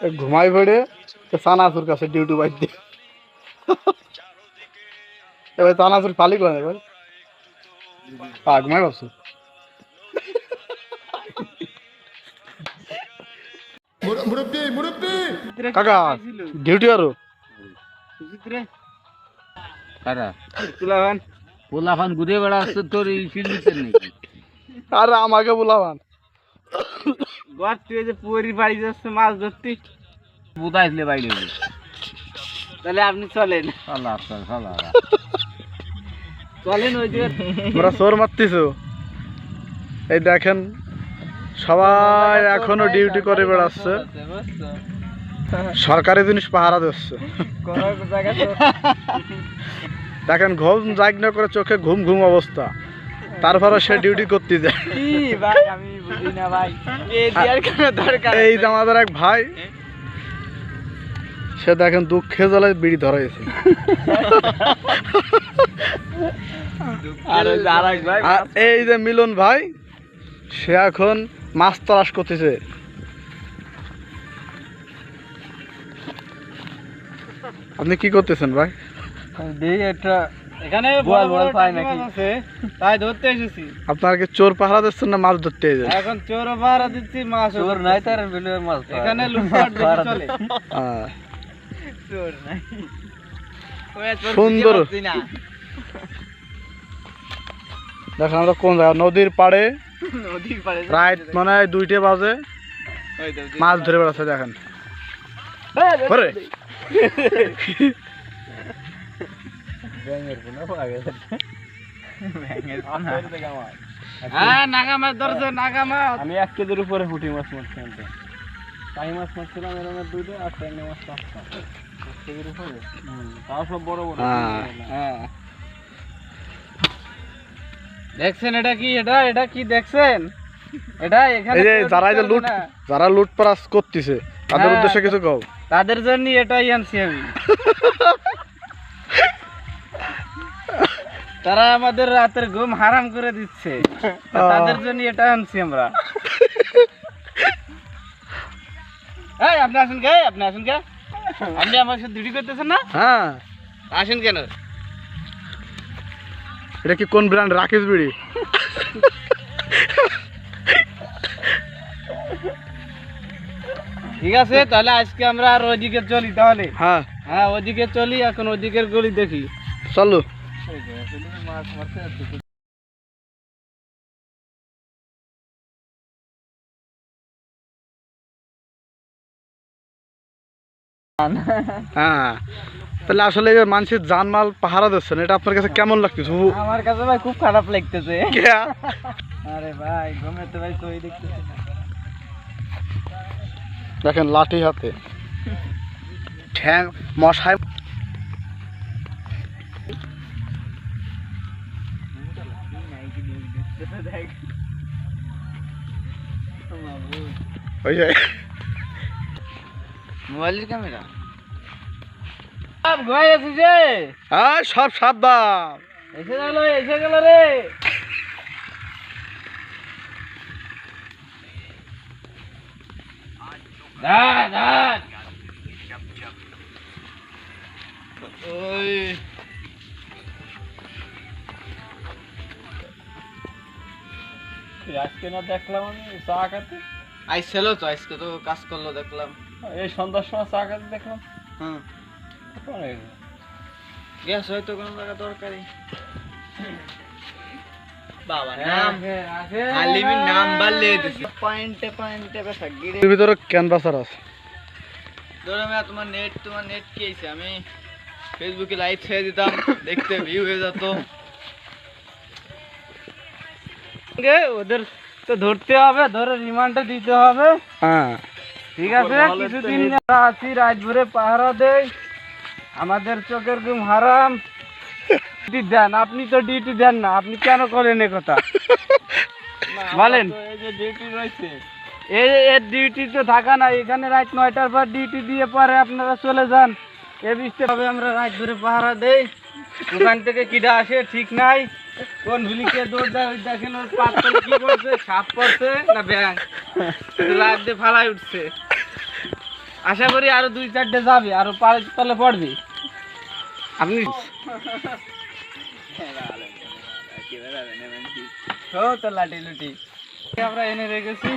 এ ঘুমাই পড়ে তো সানাসুর কাছে ডিউটি বাইর দিয়ে। এবার সানাসুর পালি করে এবার আ ঘুমাই ভাবছ কাকা ডিউটি আরও। পোলাফান ঘুরে বেড়াচ্ছে তোর এই নাকি আরে আমাকে বলাবান গোয়ার তুই যে পুরি বাড়ি যাচ্ছে মাছ ধরতে। তাহলে আপনি চলেন। শালা চলেন ওই দিকে তোমরা চোর এই দেখেন সবাই এখনও ডিউটি করে বেড়াচ্ছে। সরকারি জিনিস পাহারা দিচ্ছে। কোনো জায়গা তো দেখেন ঘুম জাগ না করে চোখে ঘুম ঘুম অবস্থা। তারপরে সে ডিউটি করতে যায়। এই যে আমাদের এক ভাই সে দেখেন দুঃখে জ্বালায় বিড়ি ভাই আর এই যে মিলন ভাই সে এখন মাছ তলাশ করতেছে। আপনি কি করতেছেন ভাই? একটা এখানে বোয়াল বোয়াল পাই নাকি? আছে। তাই ধরতে এসেছি। আপনার কি চোর পাহারা দিচ্ছেন না মাছ ধরতে এসেছেন? এখন চোর দিচ্ছি মাছ তোর নাই তার বিলে মাছ এখানে লুটপাট বেশি চলে। চোর নাই। ওই আর চোর সুন্দর। দেখেন আমরা কোন জায়গা? নদীর পাড়ে। নদীর পাড়ে রাইট মানে হয় দুইটে বাজে। মাছ ধরে বেড়াচ্ছে দেখেন। এই, এই, ওরে। হ্যাঁ নাগা মাছ ধরছে নাগা মাছ। আমি এক কেজির উপরে ফুটি মাছ মারছি আনতে। টাই মাছ মারছিলাম এরকম দুইটা আর মাছ পাঁচটা। এক কেজির উপরে? তাও সব বড় বড়। হ্যাঁ। হ্যাঁ। দেখছেন এটা কি? এটা এটা কি দেখছেন? এটা এখানে এই যে যারা এই লুট যারা লুটপারাজ করতেছে তাদের হ্যাঁ। উদ্দেশ্যে কিছু কও। তাদের জন্য এটাই আনছি আমি। তারা আমাদের রাতের ঘুম হারাম করে দিচ্ছে। তাদের জন্য এটা আনছি আমরা। এই আপনি আসেন কে আপনি আসেন কে আপনি আমার সাথে ডিউটি করতেছেন না? হ্যাঁ। আসেন কেন? এটা কি কোন ব্র্যান্ড রাকেশ বিড়ি? ঠিক আছে তাহলে আজকে আমরা আর ওইদিকে চলি তাহলে? হ্যাঁ। হ্যাঁ ওইদিকে চলি এখন ওইদিকের গলি দেখি। চলো। হ্যাঁ তাহলে আসলে মানুষের জানমাল পাহারা দিচ্ছেন এটা আপনার কাছে কেমন লাগতেছে? আমার কাছে ভাই খুব খারাপ লাগতেছে। আরে ভাই ঘুমেতে ভাই সই দেখতেছি। দেখেন লাঠি হাতে। ঠ্যাং মশাই ওই যে। মোবাইলের ক্যামেরা? হ্যাঁ সব সাবধান। এসে গেল এসে গেল রে। দাঁড়, দাঁড়। ওই। আজকে না দেখলাম আমি চা খাতে? আইসেলো তো আজকে তো কাজ করল দেখলাম। এই সন্ধ্যার সময় চা খাতে দেখলাম। হুম। গ্যাস হয়তো কোনো জায়গা দরকারি। নাম। আলিমির নাম পয়েন্টে পয়েন্টে বেসা ভিতরে ক্যানভাসার আছে। ধরো আমি তোমার নেট তোমার নেট কি আমি ফেসবুকে লাইভ ছেড়ে দিতাম দেখতে ভিউ হয়ে যেত। ওদের তো ধরতে হবে ধরে রিমান্ডে দিতে হবে। হ্যাঁ। ঠিক আছে কিছুদিন আমরা আছি রাত ভরে পাহারা দেই। আমাদের চোখের ঘুম হারাম। ডিউটি দেন আপনি তো ডিউটি দেন না আপনি কেন করেন এ কথা? বলেন। ডিউটি রয়েছে। এই এর ডিউটি তো থাকা না এখানে রাত নয়টার পর ডিউটি দিয়ে পরে আপনারা চলে যান। এ হবে আমরা রাত ধরে পাহারা দেই। ওখান থেকে কিডা আসে ঠিক নাই। কোন ভিলিকে দৌড় দেয় ওই দেখেন ওর কি করছে সাপ পড়ছে না ব্যাং লাভ দিয়ে ফালাই উঠছে। আশা করি আরও দুই চারটে যাবে আরও পাড়ের তলে পড়বে। আপনি তো লাঠি লুটি আমরা এনে রেখেছি।